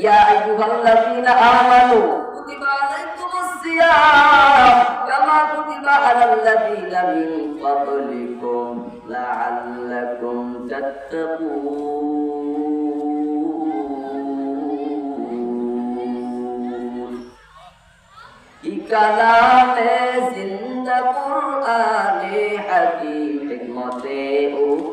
ইয়া আইয়ুহাল্লাযীনা আমানু কুতিবা আলাইকুমুস সিয়াম কামা কুতিবা আলাল্লাযীনা মিন ক্বাবলিকুম লাআল্লাকুম তাত্তাকুন ই কালামে জিন্দা কুরআনে হাকিম হিকমতে উলায়াতা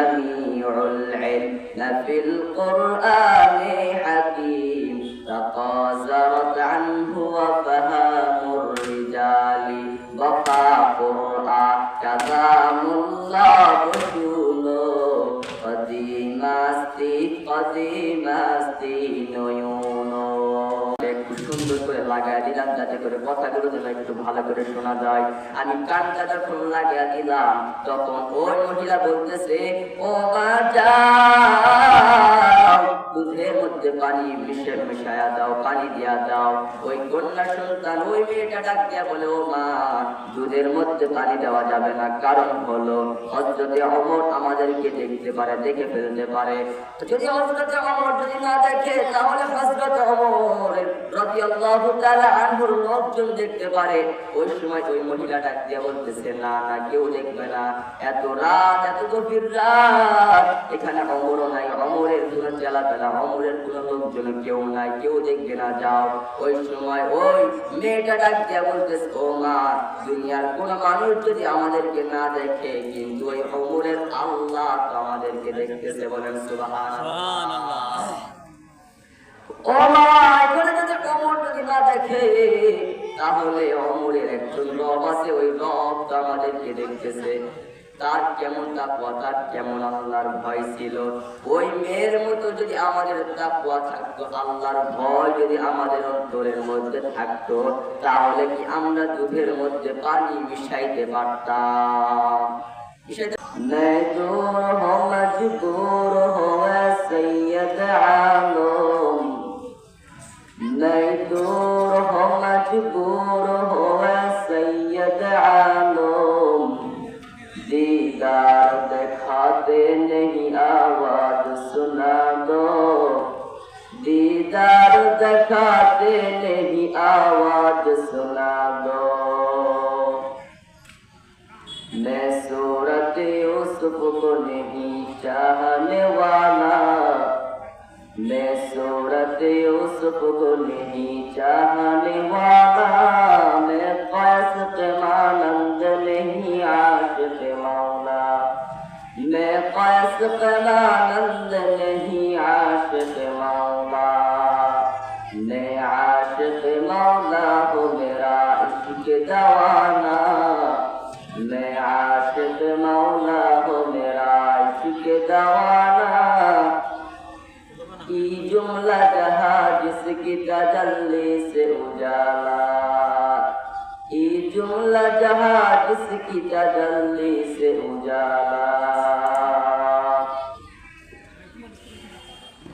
جميع العلم في القرآن حكيم تقازرت عنه وفهام الرجال بقى قرآن كلام الله دونه قديم أستي قديم أستي نيوم সুন্দর করে লাগাই দিলাম যাতে করে কথাগুলো যেন একটু ভালো করে শোনা যায়। আমি কানটা যখন লাগাই দিলাম, তখন ওই মহিলা বলতেছে, ও মধ্যে পানি মিশে মিশায়া দাও, পানি দিয়া দাও। ওই কন্যা সন্তান, ওই মেয়েটা ডাক দিয়া বলে, ও মা, দুধের মধ্যে পানি দেওয়া যাবে না। কারণ হলো হজরতে অমর আমাদেরকে দেখতে পারে, দেখে ফেলতে পারে। যদি হজরতে অমর যদি না দেখে, তাহলে হজরতে অমর রাদিয়াল্লাহু তাআলা আনহুর লোকজন দেখতে পারে। ওই সময় ওই মহিলা ডাক দিয়া বলতেছে, না না, কেউ দেখবে না। এত রাত, এত গভীর রাত। এখানে অমরও নাই, অমরের কোনো চেলা পেলা অমরের কোনো লোকজন কেউ নাই, কেউ দেখবে না, যাও। ওই সময় ওই মেয়েটা ডাক দিয়া ও মা, দুনিয়ার কোন মানুষ যদি আমাদেরকে না দেখে, কিন্তু ওই অমরের আল্লাহ তো আমাদেরকে দেখতেছে বলেন দেখে, তাহলে অমরের একজন রব আছে, ওই রব তো আমাদেরকে দেখতেছে। তার কেমন তাকুয়া তার কেমন আল্লাহর ভয় ছিল ওই মেয়ের মতো যদি আমাদের তাকুয়া থাকতো আল্লাহর ভয় যদি আমাদের অন্তরের মধ্যে থাকতো তাহলে কি আমরা দুধের মধ্যে পানি মিশাইতে পারতাম মিশাইতে मैं दूर हो मजबूर हो सैयद आलम नहीं दूर हो मजबूर दिखाते नहीं आवाज़ सुना दो। मैं सूरत को नहीं चाहने वाला। मैं सूरत को नहीं चाहने वाला। मैं कैस के नहीं, आशिक मौला। मैं कैस के मानंद नहीं मौला हो मेरा इश्क जवाना मैं आशिक मौला हो मेरा इश्क जवाना की जुमला जहा जिसकी तजल्ली से उजाला। ये जुमला जहा जिसकी तजल्ली से उजाला।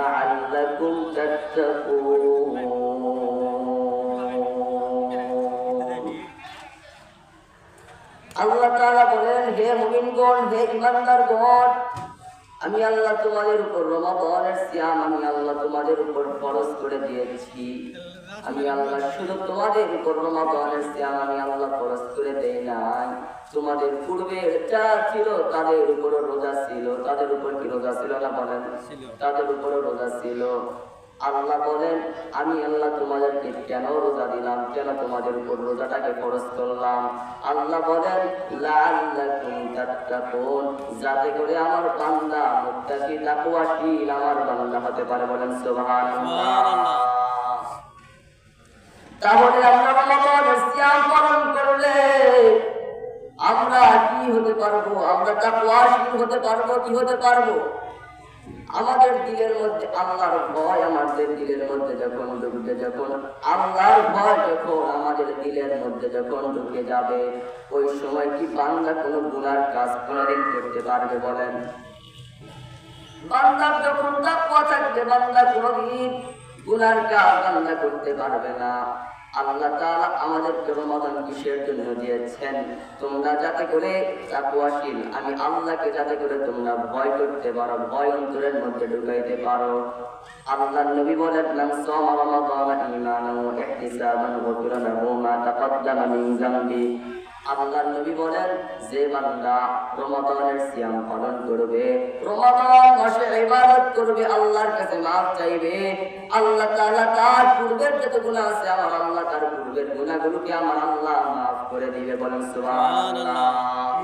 لعلكم تتقون আল্লাহ তাআলা বলেন হে মুমিনগণ হে ইমানদারগণ আমি আল্লাহ তোমাদের উপর রমাদানের সিয়াম আমি আল্লাহ তোমাদের উপর ফরজ করে দিয়েছি। আমি আল্লাহ শুধু তোমাদের উপর রমাদানের সিয়াম আমি আল্লাহ ফরজ করে দেই নাই। তোমাদের পূর্বে যা ছিল তাদের উপর রোজা ছিল। তাদের উপর কি রোজা ছিল না বলেন? তাদের উপর রোজা ছিল। আল্লাহ বলেন, আমি আল্লাহ তোমাদেরকে কেন রোজা দিলাম? কেন তোমাদের উপর রোজাটাকে খরচ করলাম? আল্লাহ বলেন যাতে করে আমার বান্দা মুত্তাকি, তাকওয়াশীল আমার বান্দা হতে পারে বলেন সুবহানাল্লাহ। তাহলে আমরা করলে আমরা কি হতে পারব? আমরা তাকওয়াশীল হতে পারব? কি হতে পারব? আমাদের দিলের মধ্যে, আল্লাহর ভয় আমাদের দিলের মধ্যে যখন ঢুকবে, যখন আল্লাহর ভয় যখন আমাদের দিলের মধ্যে যখন ঢুকে যাবে, ওই সময় কি বান্দা কোনো গুণার কাজ কোনোদিন করতে পারবে বলেন? বান্দার যখন তাকওয়া থাকবে, বান্দা কোনোদিন গুনার কাজ বান্দা করতে পারবে না। আল্লাহ তাআলা আমাদেরকে রমাদান কিসের জন্য দিয়েছেন? তোমরা যাতে করে তাকওয়াশীল, আমি আল্লাহকে যাতে করে তোমরা ভয় করতে পারো, ভয় অন্তরের মধ্যে ঢুকাইতে পারো। আল্লাহ নবী বলেন, মান সামা রমাদান ঈমানান ওয়া ইহতিসাবান লাহু মা তাকাদ্দামা আল্লাহর নবী বলেন যে বান্দা রমাদানের সিয়াম পালন করবে রমাদান মাসে ইবাদত করবে আল্লাহর কাছে মাফ চাইবে আল্লাহ তাআলা তার পূর্বের যত গুনাহ আছে আমার আল্লাহ তার পূর্বের গুনাহগুলোকে আমার আল্লাহ মাফ করে দিবে বলেন সুবহানাল্লাহ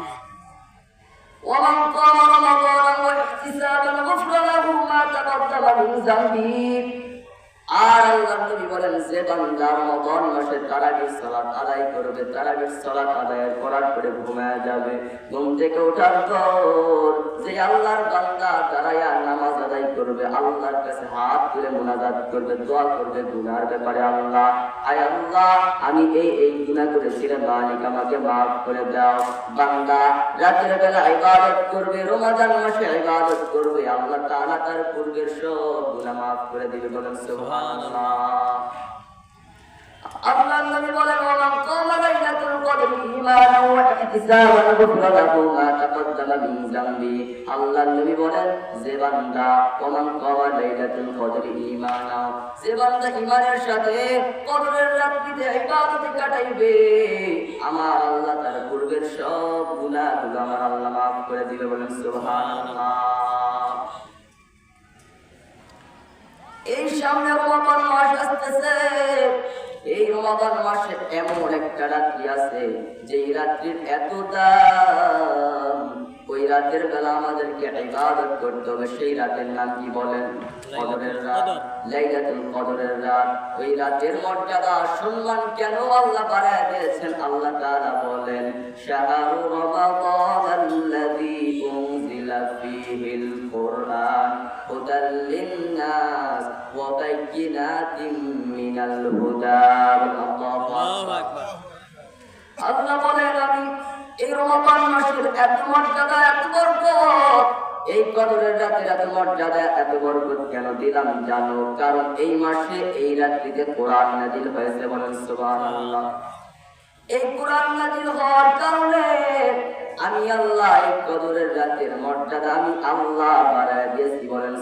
ومن قام رمضان واحتسابا غفر له ما تقدم من ذنبه করবে করবে আল্লাহ। আমি এই এই গুনাহ করেছিলাম, মালিক আমাকে মাফ করে দাও। বান্দা, রাতের বেলা ইবাদত করবে রমাদান মাসে ইবাদত করবে, আল্লাহ তার পূর্বের সব গুনাহ মাফ করে দিবে বলেন, সুবহানাল্লাহ। আমার আল্লাহ তার পূর্বের সব গুনাহগুলো আমার আল্লাহ মাফ করে দিবে বলেন এই সামনে রমাদান মাস আসতেছে। এই রমাদান মাসে এমন একটা রাত্রি আছে যে রাত্রির এতটা ওই রাতের বেলা আমাদেরকে ইবাদত করতে হবে সেই রাতের নাম কি বলেন? কদরের রাত। লাইলাতুল কদরের রাত। ওই রাতের মর্যাদা সম্মান কেন আল্লাহ বাড়ায় দিয়েছেন? আল্লাহ তাআলা বলেন শাহরু রমাদানাল্লাযী উনজিলা ফীহিল কুরআন হুদাল লিন-নাস ওয়া বাইয়িনাতিন মিনাল হুদা আল্লাহু আকবার। আল্লাহ বলেন আমি এই মাসের এত মর্যাদা, এত এই কদরের রাতের এত মর্যাদা, এত বরকত কেন দিলাম জানো? কারণ এই মাসে, এই রাত্রিতে কোরআন নাজিল হয়েছে বলেন এই কোরআন নাজিল হওয়ার কারণে আমি আল্লাহ, এই কদরের রাতের মর্যাদা আমি আল্লাহ বাড়ায় দিয়েছি বলেন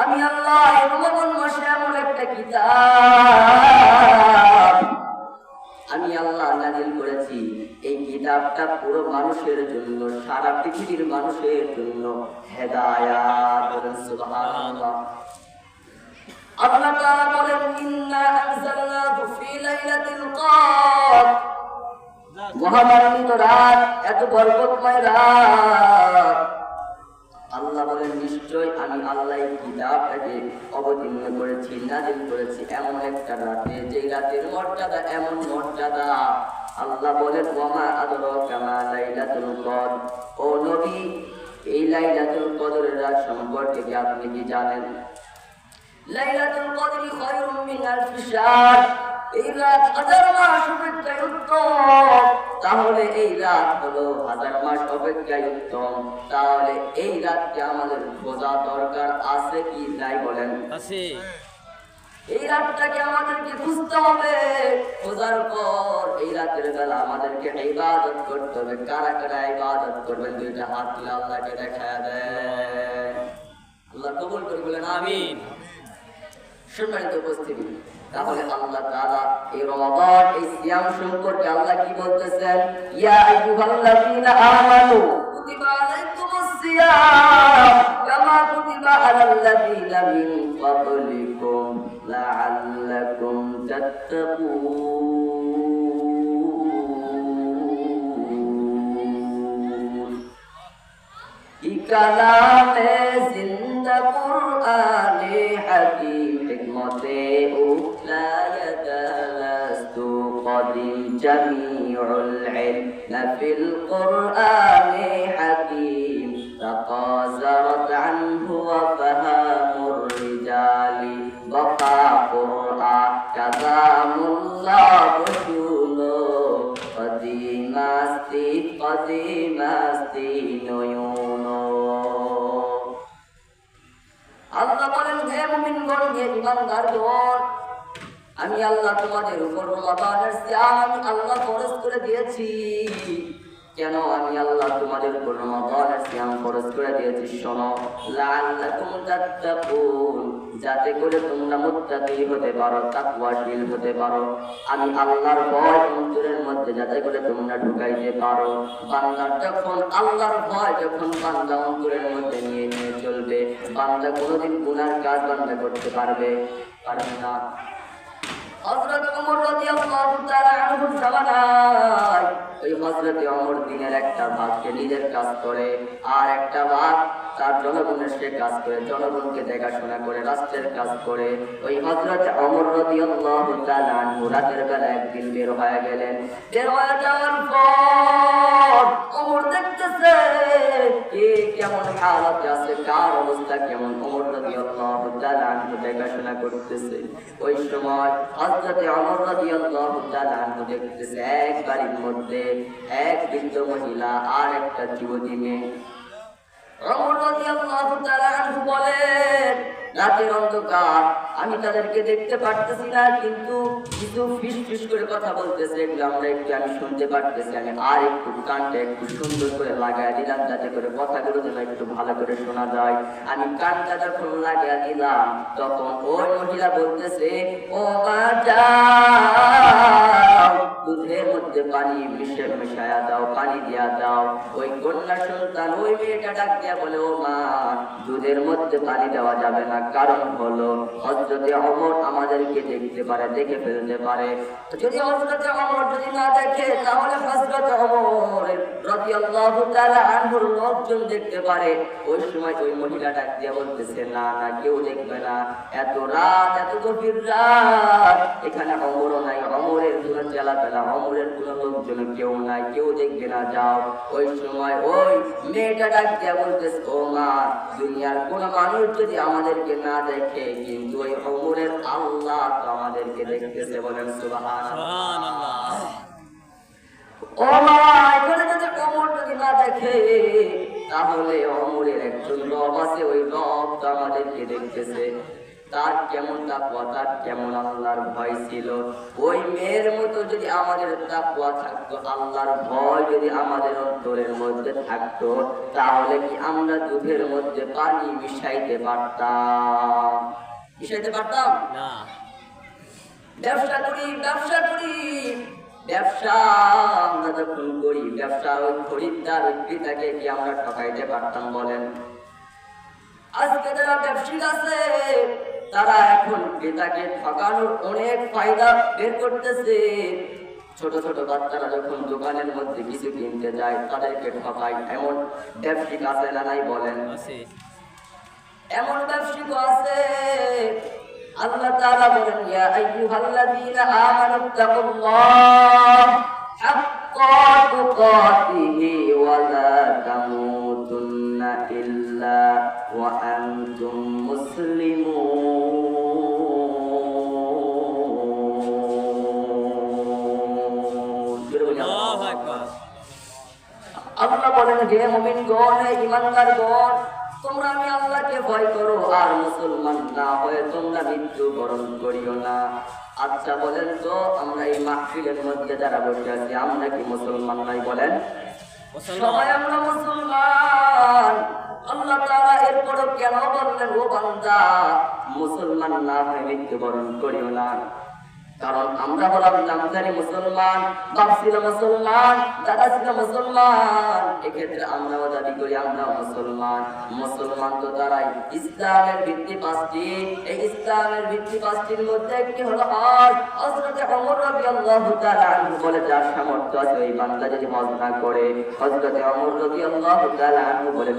আমি আল্লাহ, এই রমাদান মাসে এমন একটা কিতাব আমি আল্লাহ নাজিল করেছি। এই কিতাবটা পুরো মানুষের জন্য, সারা পৃথিবীর মানুষের জন্য হেদায়াত, সুবহানাল্লাহ। আল্লাহ তাআলা বলেন, ইন্না আনজালনাহু ফি লাইলাতিল কদর। রাত, এত বরকতময় রাত। আল্লাহ বলেন, নিশ্চয় আমি আল্লাহ কিতাবটাকে অবতীর্ণ করেছি, নাজিল করেছি এমন একটা রাতে যে রাতের মর্যাদা এমন মর্যাদা। আল্লাহ বলেন, ওয়ামা আদরাকা মা লাইলাতুল কদর। ও নবী, এই লাইলাতুল কদরের রাত সম্পর্কে আপনি কি জানেন? লাইলাতুল কদরি খায়রুম মিন আলফি শাহর। এই রাত হাজার মাস অপেক্ষায় উত্তম। তাহলে এই রাত হলো হাজার মাস অপেক্ষায় উত্তম। তাহলে এই রাতকে আমাদের খোঁজা দরকার আছে কি নাই বলেন? আছে। এই রাতটাকে আমাদেরকে খুঁজতে হবে। খোঁজার পর এই রাতের বেলা আমাদেরকে ইবাদত করতে হবে। কারা কারা ইবাদত করবেন দুইটা হাত তুলে আল্লাহকে দেখা দেয় আল্লাহ কবুল করে বলেন আমিন। সম্মানিত উপস্থিতি। তাহলে আল্লাহ তাআলা এই রমাদান, এই সিয়াম সম্পর্কে আল্লাহ কি বলতেছেন? ইয়া আইয়ুহাল্লাযীনা আমানু, কুতিবা আলাইকুমুস সিয়াম, কামা কুতিবা আলাল্লাযীনা মিন ক্বাবলিকুম লাআল্লাকুম তাত্তাকুন। ই কালামে জিন্দা কুরআনে হাকিম, হিকমতে উলায়াতা জামিউল ইলম ফিল কুরআনে হাকিম وزارت عنه وفهام الرجال بقى قرآن كلام الله شولو قديم استي قديم استي نيونو আল্লাহ বলেন হে মুমিনগণ হে ইমানদারগণ আমি আল্লাহ তোমাদের উপর রমাদানের সিয়াম আমি আল্লাহ ফরজ করে দিয়েছি। কেন আমি আল্লাহ তোমাদের উপর রমাদানের সিয়াম ফরজ করে দিয়েছি শোনো? লাআল্লাকুম তাত্তাকুন। যাতে করে তোমরা মুত্তাকি হতে পারো তাকওয়াশীল হতে পারো। আমি আল্লাহর ভয় অন্তরের মধ্যে যাতে করে তোমরা ঢুকাইতে পারো। বান্দার যখন আল্লাহর ভয় যখন বান্দা অন্তরের মধ্যে নিয়ে নিয়ে চলবে, বান্দা কোনোদিন গুনার কাজ বান্দা করতে পারবে। পারবে না হযরত ওমর রাদিয়াল্লাহু তাআলা আনহুর জামানায় ওই হযরত ওমর দিনের একটা ভাগকে নিজের কাজ করে। আর একটা ভাগ তার জনগণের সে কাজ করে। জনগণকে দেখাশোনা করে, রাষ্ট্রের কাজ করে। ওই হযরত ওমর রাদিয়াল্লাহু রাতের বেলা একদিন বের হয়ে গেলেন। বের হয়ে যাওয়ার পর ওমর দেখতেছে কে কেমন আছে, কার অবস্থা কেমন। ওমর রাদিয়াল্লাহু তাআলা দেখাশোনা করতেছে। ওই সময় হযরতে ওমর রাদিয়াল্লাহু তাআলা দেখতেছে, এক বাড়ির মধ্যে এক বৃদ্ধ মহিলা আর একটা যুবতী মেয়ে। আমি তাদেরকে দেখতে পারতেছি না, কিন্তু কিছু ফিস ফিস করে কথা বলতেছে আমরা একটু আমি শুনতে পারতেছি। আমি আর একটু কানটা একটু সুন্দর করে লাগাই দিলাম, যাতে করে কথাগুলো যেন একটু ভালো করে শোনা যায়। আমি কানটা যখন লাগিয়ে দিলাম, তখন ওই মহিলা বলতেছে, ও দুধের মধ্যে পানি মিশে মিশায়া দাও, পানি দিয়া দাও। ওই কন্যা সন্তান ওই মেয়েটা ডাক দিয়া বলে, ও মা, দুধের মধ্যে পানি দেওয়া যাবে না। কারণ হলো হজরতে অমর আমাদেরকে দেখতে পারে, দেখে ফেলতে পারে। যদি হজরতে অমর যদি না দেখে, তাহলে হজরতে অমর রাদিয়াল্লাহু তাআলা আনহুর লোকজন দেখতে পারে। ওই সময় ওই মহিলা ডাক দিয়া বলতেছে, না না, কেউ দেখবে না। এত রাত, এত গভীর রাত। এখানে অমরও নাই, অমরের কোনো চেলা পেলা অমরের কোনো লোকজন কেউ নাই কেউ দেখবে না যাও। ওই সময় ওই মেয়েটা ডাক দিয়া বলতেছে ও মা দুনিয়ার কোন মানুষ যদি আমাদেরকে না দেখে কিন্তু ওই অমরের আল্লাহ তো আমাদেরকে দেখতেছে বলেন সুবহানাল্লাহ। ও মা এখানে যদি অমর যদি না দেখে তাহলে অমরের একজন রব আছে ওই রব তো আমাদেরকে দেখতেছে। তার কেমন তাকুয়া তার কেমন আল্লাহর ভয় ছিল? ওই মেয়ের মতো যদি আমাদের তাকুয়া থাকতো আল্লাহর ভয় যদি আমাদের অন্তরের মধ্যে থাকতো তাহলে কি আমরা দুধের মধ্যে পানি মিশাইতে পারতাম? মিশাইতে পারতাম? না। ব্যবসা করি ব্যবসা করি। ব্যবসা আমরা যখন করি ব্যবসা ওই খরিদ্দার ওই ক্রেতাকে কি আমরা ঠকাইতে পারতাম বলেন? আজকে যারা ব্যবসায়িক আছে তারা এখন ক্রেতাকে ঠকানোর অনেক ফায়দা বের করতেছে। ছোট ছোট বাচ্চারা যখন দোকানের মধ্যে কিছু কিনতে যায় তাদেরকে ঠকায়। এমন ব্যবসায়িক আছে না নাই বলেন? এমন ব্যবসায়িক আছে। আল্লাহ তাআলা বলেন ইয়া আইয়ুহাল্লাযীনা আমানু তাকুল্লাহ হাক্কা তুকাতিহি ওয়া লা তামুতুন্না ইল্লা আনতুম মুসলিমুন আল্লাহু বলেন হে মুমিনগণ হে ইমানদারগণ তোমরা আমি আল্লাহকে ভয় করো আর মুসলমান না হয়ে তোমরা মৃত্যু বরণ করিও না। আচ্ছা বলেন তো আমরা এই মাহফিলের মধ্যে যারা বসে আছি আমরা কি মুসলমান নাই বলেন? সবাই আমরা মুসলমান। মুসলমান না হয়ে মৃত্যুবরণ করিও না। কারণ আমরা হলাম নামধারী মুসলমান বাপ ছিল মুসলমান দাদা ছিল মুসলমান। এক্ষেত্রে আমরাও দাবি করি, আমরাও মুসলমান। মুসলমান তো তারাই। ইসলামের ভিত্তি পাঁচটি। এই ইসলামের ভিত্তি পাঁচটির মধ্যে একটি হলো হজ হজরতে ওমর রাদিয়াল্লাহু তাআলা আনহু বলে, যার সামর্থ্য আছে ওই বান্দা যদি হজ না করে। হজরতে ওমর রাদিয়াল্লাহু তাআলা আনহু বলে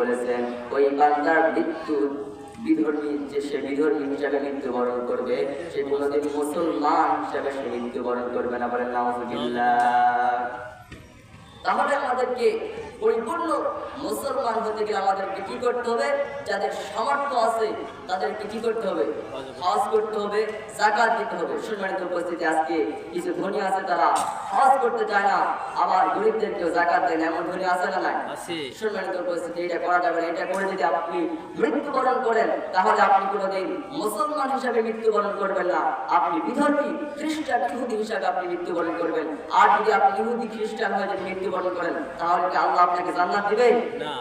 বলেছেন, ওই বান্দার মৃত্যু বিধর্মী যে সে বিধর্মী হিসাবে মৃত্যুবরণ করবে, সে কোনোদিন মুসলমান হিসাবে সে মৃত্যুবরণ করবে না বলে নাউজুবিল্লাহ। তাহলে আমাদেরকে পরিপূর্ণ মুসলমান হতে গেলে আমাদেরকে কি করতে হবে? যাদের সামর্থ্য আছে তাদেরকে কি করতে হবে? হজ করতে হবে জাকাত দিতে হবে। সম্মানিত উপস্থিতি আজকে কিছু ধনী আছে তারা হজ করতে চায় না। আবার গরিবদেরকেও জাকাত দেন এমন ধনী আছে না নাই। সম্মানিত উপস্থিতি এটা করা যাবে না। এটা করে যদি আপনি মৃত্যুবরণ করেন তাহলে আপনি কোনোদিন মুসলমান হিসাবে মৃত্যুবরণ করবেন না। আপনি বিধর্মী খ্রিস্টান ইহুদি হিসাবে আপনি মৃত্যুবরণ করবেন। আর যদি আপনি ইহুদি খ্রিস্টান হয়ে যদি মৃত্যুবরণ করেন তাহলে কি আল্লাহ আপনাকে জান্নাত দিবে? না।